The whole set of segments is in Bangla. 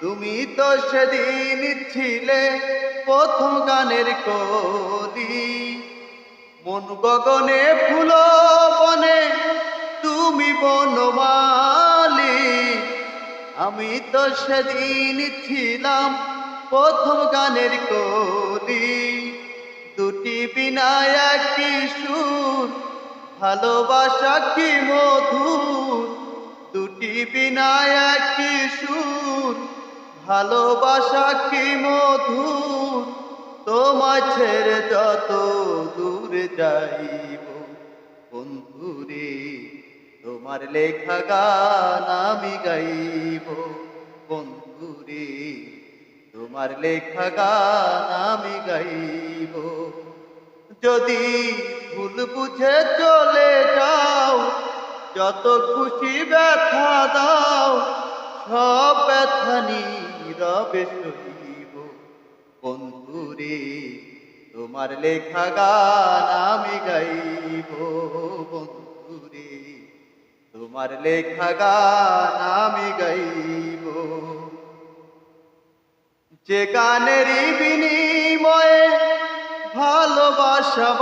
তুমি তো সেদিন ছিলে প্রথম গানের কলি। মন গগনে, ফুল বনে, তুমি বনমালি। আমি তো সেদিন ছিলাম প্রথম গানের কলি। দুটি বিনা একটি সুর, ভালোবাসা কি মধুর? দুটি বিনা একটি সুর ভালোবাসা কি মধুর? তোমার ছেড়ে যত দূরে যাইব। বন্ধুরে, তোমার লেখা গান আমি গাইব। বন্ধুরে, তোমার লেখা গান আমি গাইব। যদি ভুল বুঝে চলে যাও, যত খুশি ব্যথা দাও, সব ব্যথা নীরবে সইব বন্ধুরে, তোমার লেখা গান আমি গাইব। বন্ধুরে, তোমার লেখা গান আমি গাইব। যে গানেরই বিনিময়ে ভালোবাসাবাসি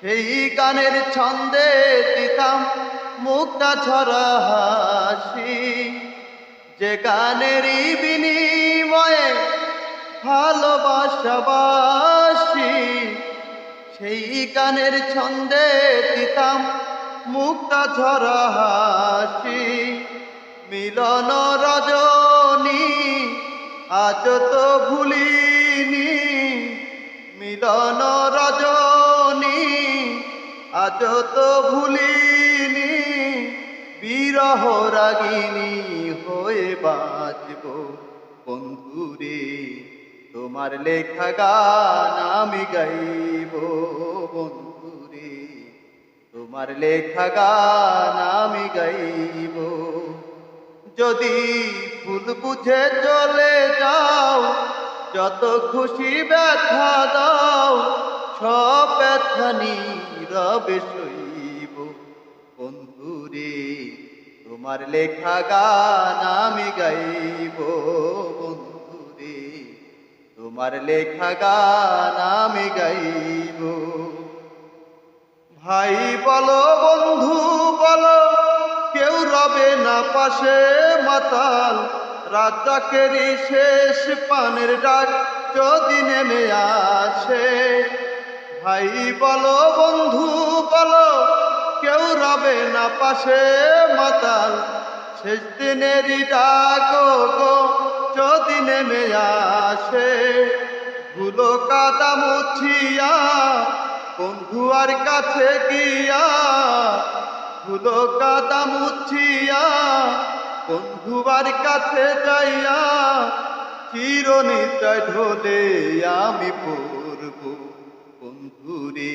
সেই গানের ছন্দে দিতাম মুক্তা ছড়া হাসি। যে গানেরই বিনিময়ে ভালোবাসাবাসি, সেই গানের ছন্দে দিতাম মুক্তা ঝরা হাসি। মিলন রজনী, আজ তো ভুলিনি। মিলন রজনী, আজ তো ভুলিনি। বিরহ রাগিনী বাঁচব বন্ধুরে, তোমার লেখা গান আমি গাইব। বন্ধুরে, তোমার লেখা গান আমি গাইব। যদি ভুল বুঝে চলে যাও, যত খুশি ব্যথা দাও, সব ব্যথা নীরবে সইব তোমার লেখা গান আমি গাইব বন্ধুরে। তোমার লেখা গান আমি গাইব। ভাই বলো বন্ধু বলো, কেউ রবে না পাশে মাতাল। রাজাকেরই শেষ পানের ডাক, যদি নেমে আসে। ভাই বলো বন্ধু বলো কেউ রবে না পাশে মাতাল। শেষ দিনেরই ডাক গো, যদি নেমে আসে। ভুলো কাদা মুছিয়া বন্ধুয়ার কাছে গিয়া। ভুলো কাদা মুছিয়া বন্ধুয়ার কাছে যাইয়া। চিরনিতায় ঢোলে আমি পড়ব বন্ধুরে।